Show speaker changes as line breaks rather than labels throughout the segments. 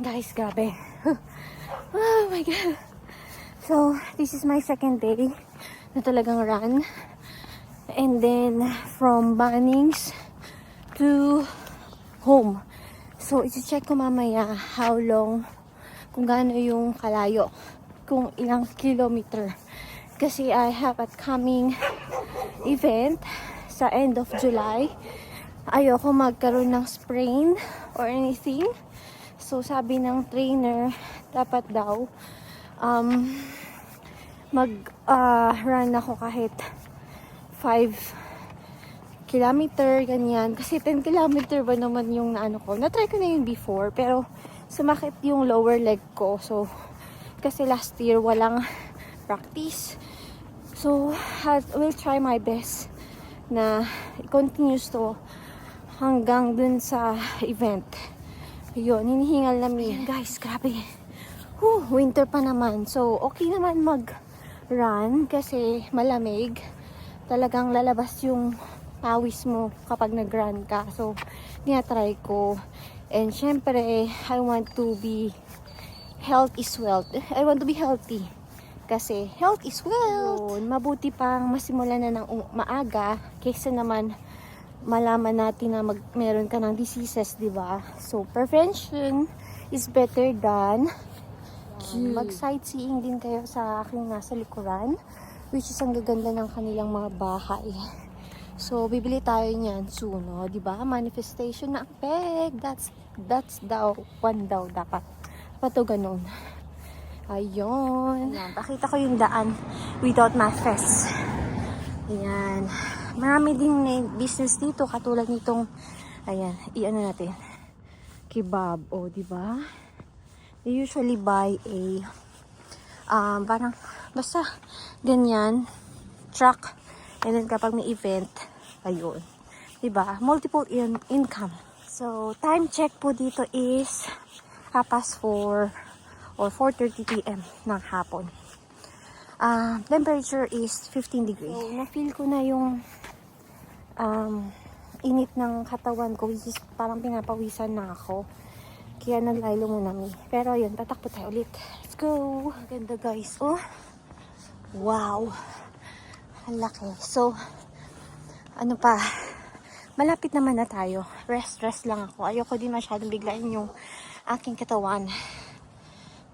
guys, grabe. oh my god. So, this is my second day na talagang run. And then, from Bunnings to home. So, isi-check ko mamaya how long, kung gaano yung kalayo, kung ilang kilometer. Kasi I have a coming event sa end of July. Ayoko magkaroon ng sprain or anything. So, sabi ng trainer, dapat daw, um, mag-run ako kahit 5 kilometer, ganyan. Kasi 10 kilometer ba naman yung naano ko. Na-try ko na yun before, pero sumakit yung lower leg ko. So, kasi last year walang practice. So, I will try my best na i-continuous to hanggang dun sa event. Yun, hinihingal namin. Guys, grabe. Whew, winter pa naman. So, okay naman mag-run kasi malamig. Talagang lalabas yung pawis mo kapag nag-run ka. So, tinatry ko. And syempre, I want to be health is wealth. I want to be healthy. Kasi health is wealth. Yun, mabuti pang masimulan na ng maaga kaysa naman malaman natin na mag meron ka ng diseases, di ba? So, prevention is better than cure. Mag-sightseeing din kayo sa aking nasa likuran, which is ang gaganda ng kanilang mga bahay. So, bibili tayo niyan soon, no? di ba? Manifestation ng peg. That's, that's daw, one daw dapat. Pato ganun. Ayun. Ayan, pakita ko yung daan without mattress. Ayan. Marami ding na- business dito katulad nitong ayan, i-ano natin. Kebab, o, di ba? They usually buy a um, parang basta ganyan truck and then kapag may event ayun. 'Di ba? Multiple in income. So, time check po dito is half past 4 or 4.30 p.m. ng hapon. Ah, temperature is 15 degrees. So, na-feel ko na yung um, init ng katawan ko, which is parang pinapawisan na ako. Kaya naglaylo muna mi. Pero yun, tatakbo tayo ulit. Let's go! Ganda guys. Oh! Wow! Ang laki. So, ano pa, malapit naman na tayo. Rest, rest lang ako. Ayoko din masyadong biglain yung aking katawan.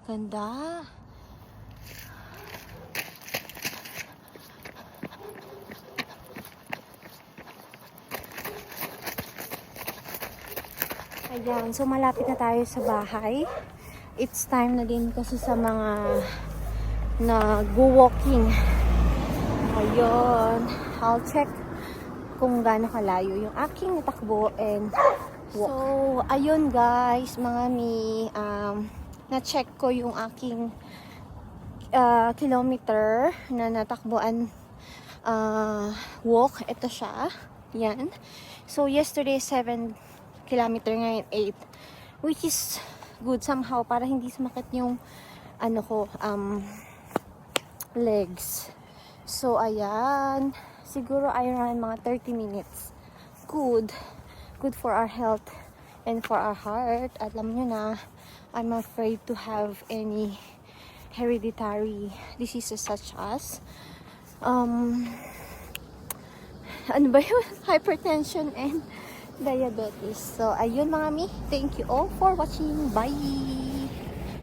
Ganda. Ayan, so malapit na tayo sa bahay. It's time na din kasi sa mga nag-walking. Ayun, I'll check kung gaano kalayo yung aking natakbo and walk. So, ayun guys, mga mi, um, na-check ko yung aking uh, kilometer na natakbuan uh, walk. Ito siya. Yan. So, yesterday 7 kilometer ngayon 8 which is good somehow para hindi sumakit yung ano ko um legs. So ayan. Siguro I run mga 30 minutes. Good. Good for our health and for our heart. Alam nyo na I'm afraid to have any hereditary diseases such as um ano ba yun? Hypertension and diabetes. So, ayun mga mi. Thank you all for watching. Bye!